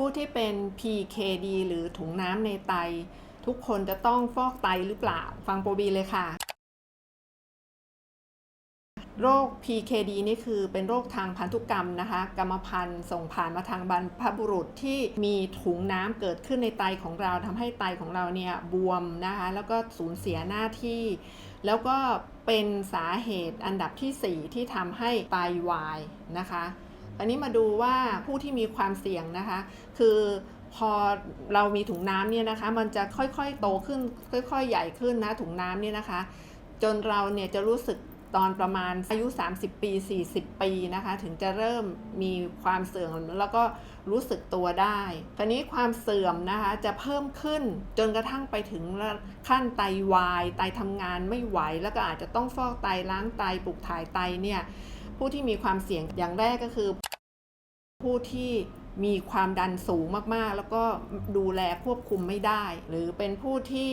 ผู้ที่เป็น PKD หรือถุงน้ำในไต ทุกคนจะต้องฟอกไตหรือเปล่า ฟังโปรบีเลยค่ะ โรค PKD นี่คือเป็นโรคทางพันธุกรรมนะคะ กรรมพันธุ์ส่งผ่านมาทางบรรพบุรุษที่มีถุงน้ำเกิดขึ้นในไตของเราทำให้ไตของเราเนี่ยบวมนะคะ แล้วก็สูญเสียหน้าที่ แล้วก็เป็นสาเหตุอันดับทีสี่4 ที่ทำให้ไตาวายนะคะ อันนี้มาดูว่าผู้ที่มีความเสี่ยงนะคะ คือพอเรามีถุงน้ำเนี่ยนะคะ มันจะค่อยๆโตขึ้น ค่อย ๆ ใหญ่ขึ้นนะถุงน้ำเนี่ยนะคะ จนเราเนี่ยจะรู้สึกตอนประมาณอายุ 30 ปี 40 ปีนะคะ ถึงจะเริ่มมีความเสื่อมแล้วก็รู้สึกตัวได้ตอนนี้ความเสื่อมนะคะจะเพิ่มขึ้นจนกระทั่งไปถึงขั้นไตวายไตทำงานไม่ไหว แล้วก็อาจจะต้องฟอกไตล้างไตปลูกถ่ายไตเนี่ยผู้ที่มีความเสี่ยงอย่างแรกก็คือ ผู้ที่มีความดันสูงมากๆ แล้วก็ดูแลควบคุมไม่ได้ หรือเป็นผู้ที่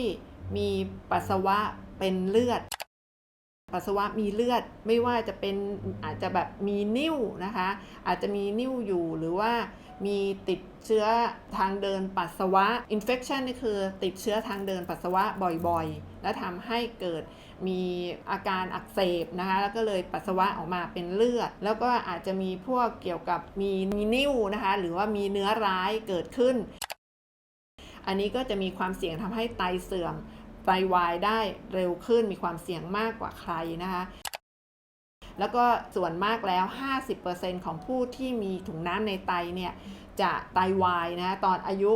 มีปัสสาวะเป็นเลือด ปัสสาวะมีเลือดไม่ว่าจะเป็นอาจจะแบบมีนิ่วนะคะ อาจจะมีนิ่วอยู่หรือว่ามีติดเชื้อทางเดินปัสสาวะ infection นี่คือติดเชื้อทางเดินปัสสาวะบ่อยๆ และทำให้เกิดมีอาการอักเสบนะคะแล้วก็เลยปัสสาวะออกมาเป็นเลือด แล้วก็อาจจะมีพวกเกี่ยวกับมีมีนิ่วนะคะ หรือว่ามีเนื้อร้ายเกิดขึ้น อันนี้ก็จะมีความเสี่ยงทำให้ไตเสื่อม ไตวายได้เร็วขึ้นมีความเสี่ยงมากกว่าใครนะคะ แล้วก็ส่วนมากแล้ว 50%ของผู้ที่มีถุงน้ำในไตเนี่ย จะไตวายนะตอนอายุ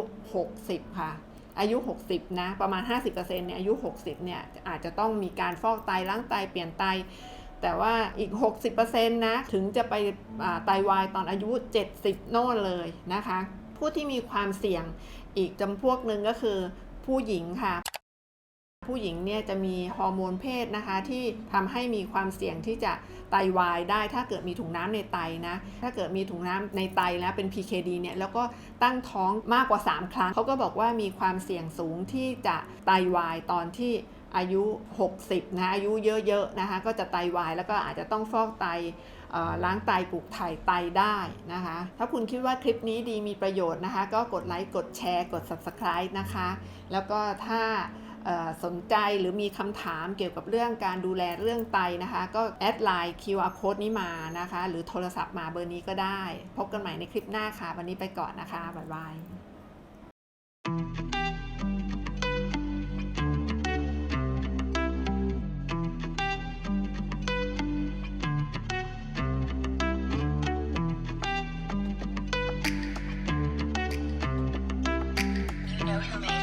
60 ค่ะ อายุ 60 นะ ประมาณ 50%เนี่ยอายุ 60 เนี่ย อาจจะต้องมีการฟอกไตล้างไตเปลี่ยนไตแต่ว่าอีก 60%นะ ถึงจะไปอ่าไตวายตอนอายุ 70 โน่นเลยนะคะ ผู้ที่มีความเสี่ยงอีกจำพวกหนึ่งก็คือผู้หญิงค่ะ ผู้หญิงเนี่ยจะมีฮอร์โมนเพศนะคะ ที่ทำให้มีความเสี่ยงที่จะไตวายได้ถ้าเกิดมีถุงน้ำในไตนะ ถ้าเกิดมีถุงน้ำในไตแล้วเป็น PKD เนี่ยแล้วก็ตั้งท้องมากกว่า 3 ครั้งเขาก็บอกว่ามีความเสี่ยงสูงที่จะไตวายตอนที่อายุ 60 นะอายุเยอะๆนะคะ ก็จะไตวายแล้วก็อาจจะต้องฟอกไตล้างไตปลูกถ่ายไตได้นะคะ ถ้าคุณคิดว่าคลิปนี้ดีมีประโยชน์นะคะ ก็กดไลค์กดแชร์ กด Subscribe นะคะ แล้วก็ถ้า สนใจหรือมีคำถามเกี่ยวกับเรื่องการดูแลเรื่องไตนะคะ ก็แอดไลน์ QR code นี้มานะคะ หรือโทรศัพท์มาเบอร์นี้ก็ได้ พบกันใหม่ในคลิปหน้าค่ะ วันนี้ไปก่อนนะคะ บ๊ายบาย You know who